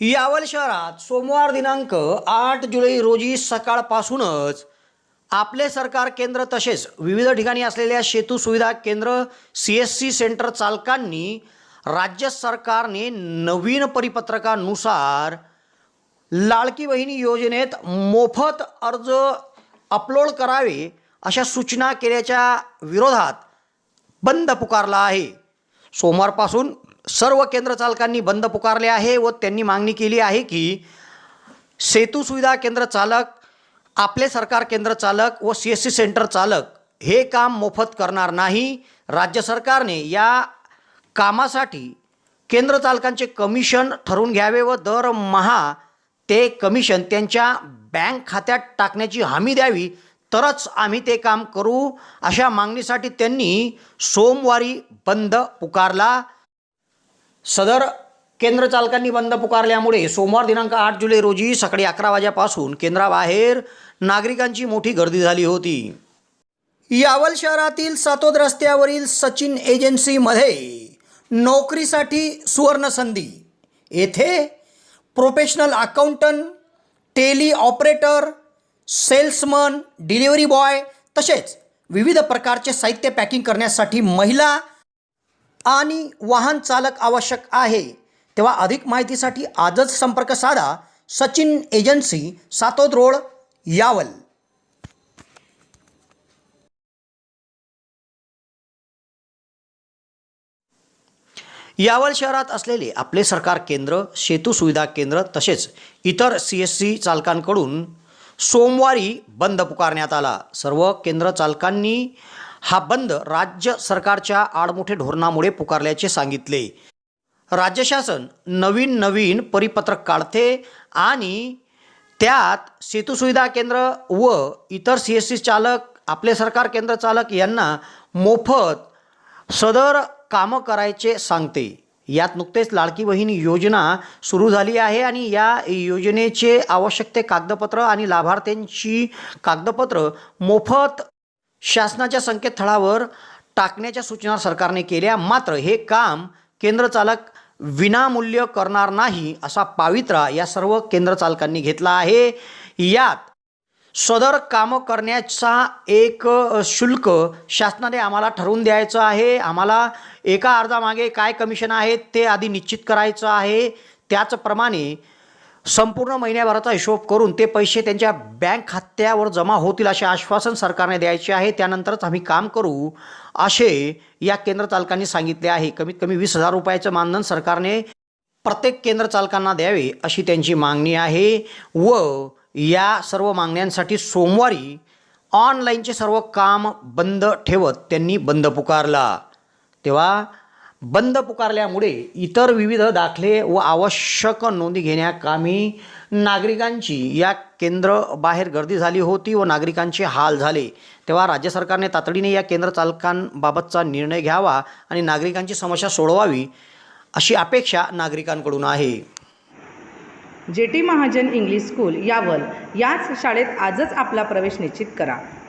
यावल शहरात सोमवार दिनांक आठ जुलै रोजी सकाळपासूनच आपले सरकार केंद्र तसेच विविध ठिकाणी असलेल्या सेतू सुविधा केंद्र सी एस सी सेंटर चालकांनी राज्य सरकारने नवीन परिपत्रकानुसार लाडकी बहिणी योजनेत मोफत अर्ज अपलोड करावे अशा सूचना केल्याच्या विरोधात बंद पुकारला आहे. सोमवारपासून सर्व केंद्र चालकांनी बंद पुकारले आहे व त्यांनी मागणी केली आहे की सेतू सुविधा केंद्र चालक आपले सरकार केंद्र चालक व सी एस सी सेंटर चालक हे काम मोफत करणार नाही. राज्य सरकारने या कामासाठी केंद्र चालकांचे कमिशन ठरवून घ्यावे व दरमहा ते कमिशन त्यांच्या बँक खात्यात टाकण्याची हमी द्यावी. तरच आम्ही ते काम करू. अशा मागणीसाठी त्यांनी सोमवारी बंद पुकारला. सदर केंद्र चालकांनी बंद पुकारल्यामुळे सोमवार दिनांक आठ जुलै रोजी सकाळी अकरा वाजेपासून केंद्राबाहेर नागरिकांची मोठी गर्दी झाली होती. यावल शहरातील सातोद रस्त्यावरील सचिन एजन्सीमध्ये नोकरीसाठी सुवर्णसंधी. येथे professional accountant Tally operator salesman delivery boy तसेच विविध प्रकारचे साहित्य पॅकिंग करण्यासाठी महिला आणि वाहन चालक आवश्यक आहे. तेव्हा अधिक माहितीसाठी आजच संपर्क साधा सचिन एजन्सी सातोद रोड यावल. यावल शहरात असलेले आपले सरकार केंद्र सेतू सुविधा केंद्र तसेच इतर सी एस सी चालकांकडून सोमवारी बंद पुकारण्यात आला. सर्व केंद्र चालकांनी हा बंद राज्य सरकारच्या आडमुठे धोरणामुळे पुकारल्याचे सांगितले. राज्य शासन नवीन नवीन परिपत्रक काढते आणि त्यात सेतू सुविधा केंद्र व इतर सी एस सी चालक आपले सरकार केंद्र चालक यांना मोफत सदर कामं करायचे सांगते. यात नुकतेच लाडकी बहीण योजना सुरू झाली आहे आणि या योजनेचे आवश्यक ते कागदपत्र आणि लाभार्थ्यांची कागदपत्र मोफत शासनाच्या संकेतस्थळावर टाकण्याच्या सूचना सरकारने केल्या. मात्र हे काम केंद्रचालक विनामूल्य करणार नाही असा पावित्रा या सर्व केंद्र चालकांनी घेतला आहे. यात सदर कामं करण्याचा एक शुल्क शासनाने आम्हाला ठरवून द्यायचं आहे. आम्हाला एका अर्जामागे काय कमिशन आहे ते आधी निश्चित करायचं आहे. त्याचप्रमाणे संपूर्ण महिन्याभराचा हिशोब करून ते पैसे त्यांच्या बँक खात्यावर जमा होतील असे आश्वासन सरकारने द्यायचे आहे. त्यानंतरच आम्ही काम करू असे या केंद्र चालकांनी सांगितले आहे. कमीत कमी वीस हजार रुपयाचं मानधन सरकारने प्रत्येक केंद्र चालकांना द्यावे अशी त्यांची मागणी आहे व या सर्व मागण्यांसाठी सोमवारी ऑनलाईनचे सर्व काम बंद ठेवत त्यांनी बंद पुकारला. तेव्हा बंद पुकारल्यामुळे इतर विविध दाखले व आवश्यक नोंदी घेण्याकामी नागरिकांची या केंद्र बाहेर गर्दी झाली होती व नागरिकांचे हाल झाले. तेव्हा राज्य सरकारने तातडीने या केंद्र चालकांबाबतचा निर्णय घ्यावा आणि नागरिकांची समस्या सोडवावी अशी अपेक्षा नागरिकांकडून आहे. J T Mahajan English school Yawal याच शाळेत आजच आपला प्रवेश निश्चित करा.